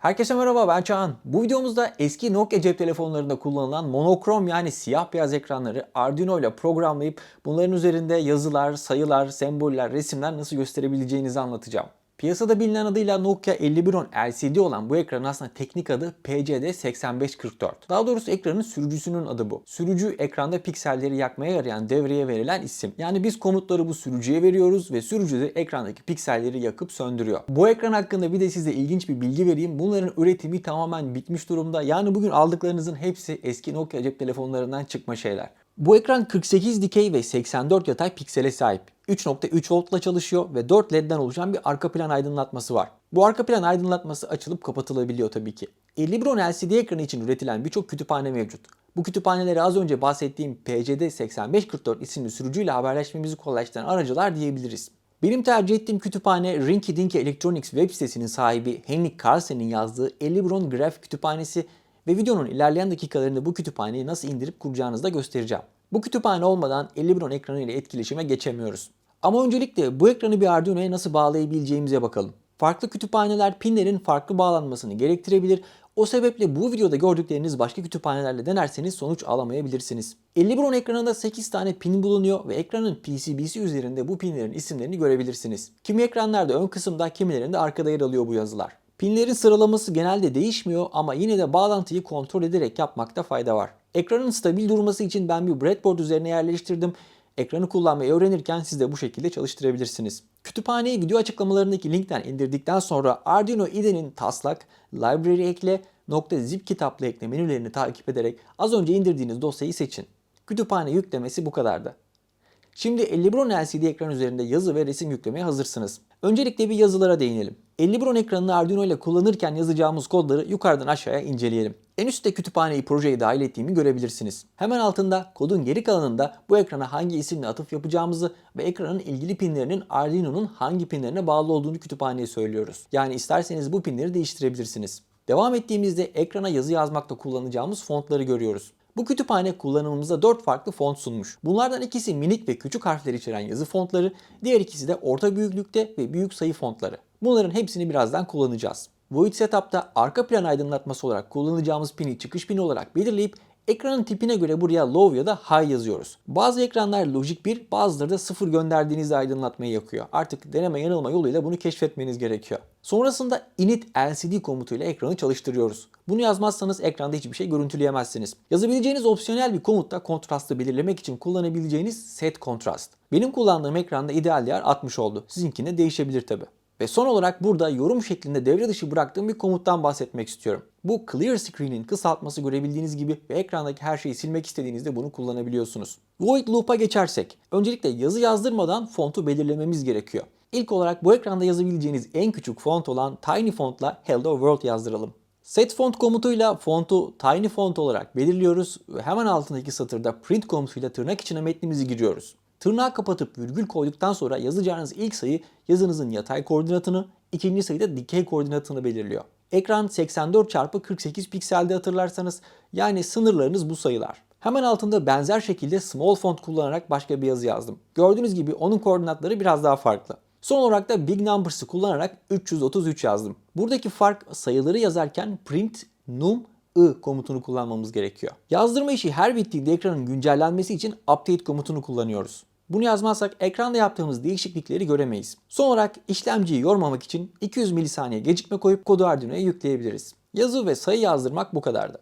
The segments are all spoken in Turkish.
Herkese merhaba ben Çağan. Bu videomuzda eski Nokia cep telefonlarında kullanılan monokrom yani siyah beyaz ekranları Arduino ile programlayıp bunların üzerinde yazılar, sayılar, semboller, resimler nasıl gösterebileceğinizi anlatacağım. Piyasada bilinen adıyla Nokia 5110 LCD olan bu ekranın aslında teknik adı PCD8544. Daha doğrusu ekranın sürücüsünün adı bu. Sürücü ekranda pikselleri yakmaya yarayan devreye verilen isim. Yani biz komutları bu sürücüye veriyoruz ve sürücü de ekrandaki pikselleri yakıp söndürüyor. Bu ekran hakkında bir de size ilginç bir bilgi vereyim. Bunların üretimi tamamen bitmiş durumda. Yani bugün aldıklarınızın hepsi eski Nokia cep telefonlarından çıkma şeyler. Bu ekran 48 dikey ve 84 yatay piksele sahip. 3.3 voltla çalışıyor ve 4 ledden oluşan bir arka plan aydınlatması var. Bu arka plan aydınlatması açılıp kapatılabiliyor tabii ki. 5110 LCD ekranı için üretilen birçok kütüphane mevcut. Bu kütüphaneleri az önce bahsettiğim PCD8544 isimli sürücüyle haberleşmemizi kolaylaştıran aracılar diyebiliriz. Benim tercih ettiğim kütüphane Rinky Dinky Electronics web sitesinin sahibi Henrik Carlsen'in yazdığı 5110 Graph kütüphanesi ve videonun ilerleyen dakikalarında bu kütüphaneyi nasıl indirip kuracağınızı da göstereceğim. Bu kütüphane olmadan 5110 ekranı ile etkileşime geçemiyoruz. Ama öncelikle bu ekranı bir Arduino'ya nasıl bağlayabileceğimize bakalım. Farklı kütüphaneler pinlerin farklı bağlanmasını gerektirebilir. O sebeple bu videoda gördükleriniz başka kütüphanelerle denerseniz sonuç alamayabilirsiniz. 5110 ekranında 8 tane pin bulunuyor ve ekranın PCB'si üzerinde bu pinlerin isimlerini görebilirsiniz. Kimi ekranlarda ön kısımda kimilerinde arkada yer alıyor bu yazılar. Pinlerin sıralaması genelde değişmiyor ama yine de bağlantıyı kontrol ederek yapmakta fayda var. Ekranın stabil durması için ben bir breadboard üzerine yerleştirdim. Ekranı kullanmayı öğrenirken siz de bu şekilde çalıştırabilirsiniz. Kütüphaneyi video açıklamalarındaki linkten indirdikten sonra Arduino IDE'nin taslak, library ekle, .zip kitaplı ekle menülerini takip ederek az önce indirdiğiniz dosyayı seçin. Kütüphane yüklemesi bu kadardı. Şimdi 5110 LCD ekran üzerinde yazı ve resim yüklemeye hazırsınız. Öncelikle bir yazılara değinelim. 5110 ekranını Arduino ile kullanırken yazacağımız kodları yukarıdan aşağıya inceleyelim. En üstte kütüphaneyi projeye dahil ettiğimi görebilirsiniz. Hemen altında kodun geri kalanında bu ekrana hangi isimle atıf yapacağımızı ve ekranın ilgili pinlerinin Arduino'nun hangi pinlerine bağlı olduğunu kütüphaneye söylüyoruz. Yani isterseniz bu pinleri değiştirebilirsiniz. Devam ettiğimizde ekrana yazı yazmakta kullanacağımız fontları görüyoruz. Bu kütüphane kullanımımıza 4 farklı font sunmuş. Bunlardan ikisi minik ve küçük harfler içeren yazı fontları, diğer ikisi de orta büyüklükte ve büyük sayı fontları. Bunların hepsini birazdan kullanacağız. Void Setup'ta arka plan aydınlatması olarak kullanacağımız pini çıkış pini olarak belirleyip ekranın tipine göre buraya low ya da high yazıyoruz. Bazı ekranlar Logic 1, bazıları da 0 gönderdiğinizde aydınlatmayı yakıyor. Artık deneme yanılma yoluyla bunu keşfetmeniz gerekiyor. Sonrasında init LCD komutuyla ekranı çalıştırıyoruz. Bunu yazmazsanız ekranda hiçbir şey görüntüleyemezsiniz. Yazabileceğiniz opsiyonel bir komut da kontrastı belirlemek için kullanabileceğiniz set contrast. Benim kullandığım ekranda ideal değer 60 oldu. Sizinkinde değişebilir tabi. Ve son olarak burada yorum şeklinde devre dışı bıraktığım bir komuttan bahsetmek istiyorum. Bu Clear Screen'in kısaltması görebildiğiniz gibi ve ekrandaki her şeyi silmek istediğinizde bunu kullanabiliyorsunuz. Void Loop'a geçersek, öncelikle yazı yazdırmadan fontu belirlememiz gerekiyor. İlk olarak bu ekranda yazabileceğiniz en küçük font olan Tiny Font'la Hello World yazdıralım. Set font komutuyla fontu tiny font olarak belirliyoruz ve hemen altındaki satırda print komutuyla tırnak içine metnimizi giriyoruz. Tırnağı kapatıp virgül koyduktan sonra yazacağınız ilk sayı yazınızın yatay koordinatını, ikinci sayı da dikey koordinatını belirliyor. Ekran 84 x 48 pikselde hatırlarsanız yani sınırlarınız bu sayılar. Hemen altında benzer şekilde small font kullanarak başka bir yazı yazdım. Gördüğünüz gibi onun koordinatları biraz daha farklı. Son olarak da Big Numbers'ı kullanarak 333 yazdım. Buradaki fark sayıları yazarken print num i komutunu kullanmamız gerekiyor. Yazdırma işi her bittiğinde ekranın güncellenmesi için update komutunu kullanıyoruz. Bunu yazmazsak ekranda yaptığımız değişiklikleri göremeyiz. Son olarak işlemciyi yormamak için 200 milisaniye gecikme koyup kodu Arduino'ya yükleyebiliriz. Yazı ve sayı yazdırmak bu kadardı.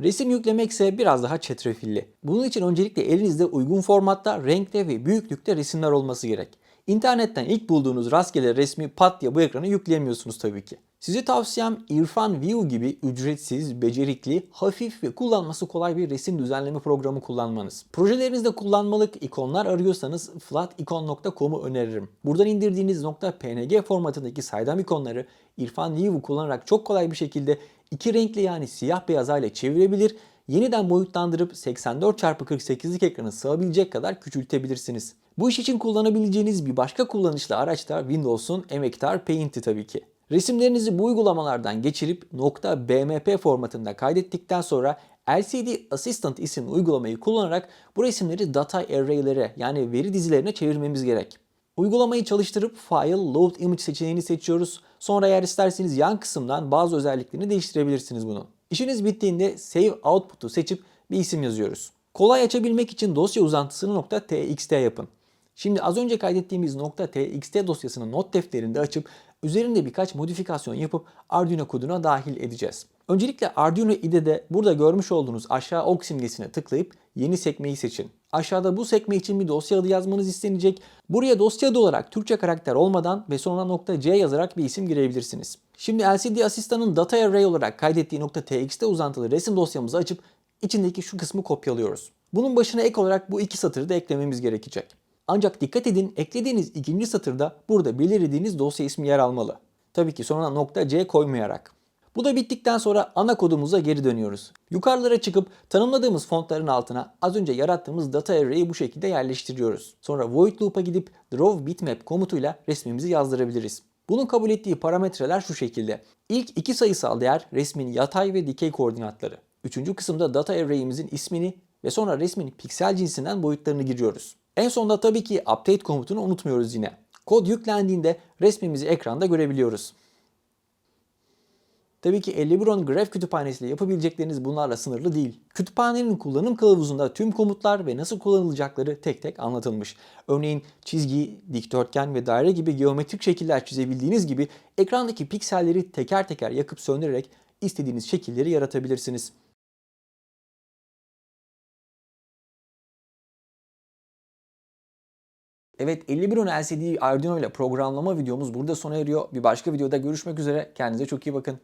Resim yüklemek ise biraz daha çetrefilli. Bunun için öncelikle elinizde uygun formatta, renkte ve büyüklükte resimler olması gerek. İnternetten ilk bulduğunuz rastgele resmi pat diye bu ekrana yükleyemiyorsunuz tabii ki. Size tavsiyem Irfan View gibi ücretsiz, becerikli, hafif ve kullanması kolay bir resim düzenleme programı kullanmanız. Projelerinizde kullanmalık ikonlar arıyorsanız flaticon.com'u öneririm. Buradan indirdiğiniz .png formatındaki saydam ikonları Irfan View kullanarak çok kolay bir şekilde iki renkli yani siyah beyaz hale çevirebilir yeniden boyutlandırıp 84x48'lik ekranı sığabilecek kadar küçültebilirsiniz. Bu iş için kullanabileceğiniz bir başka kullanışlı araç da Windows'un emektar Paint'i tabii ki. Resimlerinizi bu uygulamalardan geçirip .bmp formatında kaydettikten sonra LCD Assistant isimli uygulamayı kullanarak bu resimleri data array'lere yani veri dizilerine çevirmemiz gerek. Uygulamayı çalıştırıp File Load Image seçeneğini seçiyoruz. Sonra eğer isterseniz yan kısımdan bazı özelliklerini değiştirebilirsiniz bunun. İşiniz bittiğinde Save Output'u seçip bir isim yazıyoruz. Kolay açabilmek için dosya uzantısını .txt yapın. Şimdi az önce kaydettiğimiz .txt dosyasını not defterinde açıp üzerinde birkaç modifikasyon yapıp Arduino koduna dahil edeceğiz. Öncelikle Arduino IDE'de burada görmüş olduğunuz aşağı ok simgesine tıklayıp yeni sekmeyi seçin. Aşağıda bu sekme için bir dosya adı yazmanız istenecek. Buraya dosya adı olarak Türkçe karakter olmadan ve sonra .c yazarak bir isim girebilirsiniz. Şimdi LCD asistanın data array olarak kaydettiği .txt uzantılı resim dosyamızı açıp içindeki şu kısmı kopyalıyoruz. Bunun başına ek olarak bu iki satırı da eklememiz gerekecek. Ancak dikkat edin eklediğiniz ikinci satırda burada belirlediğiniz dosya ismi yer almalı. Tabii ki sonuna .c koymayarak. Bu da bittikten sonra ana kodumuza geri dönüyoruz. Yukarılara çıkıp tanımladığımız fontların altına az önce yarattığımız data array'i bu şekilde yerleştiriyoruz. Sonra void loop'a gidip draw bitmap komutuyla resmimizi yazdırabiliriz. Bunun kabul ettiği parametreler şu şekilde. İlk iki sayısal değer resmin yatay ve dikey koordinatları. Üçüncü kısımda data array'imizin ismini ve sonra resmin piksel cinsinden boyutlarını giriyoruz. En sonunda tabii ki update komutunu unutmuyoruz yine. Kod yüklendiğinde resmimizi ekranda görebiliyoruz. Tabii ki 5110 Graph kütüphanesiyle yapabilecekleriniz bunlarla sınırlı değil. Kütüphanenin kullanım kılavuzunda tüm komutlar ve nasıl kullanılacakları tek tek anlatılmış. Örneğin çizgi, dikdörtgen ve daire gibi geometrik şekiller çizebildiğiniz gibi ekrandaki pikselleri teker teker yakıp söndürerek istediğiniz şekilleri yaratabilirsiniz. Evet 5110 LCD Arduino ile programlama videomuz burada sona eriyor. Bir başka videoda görüşmek üzere. Kendinize çok iyi bakın.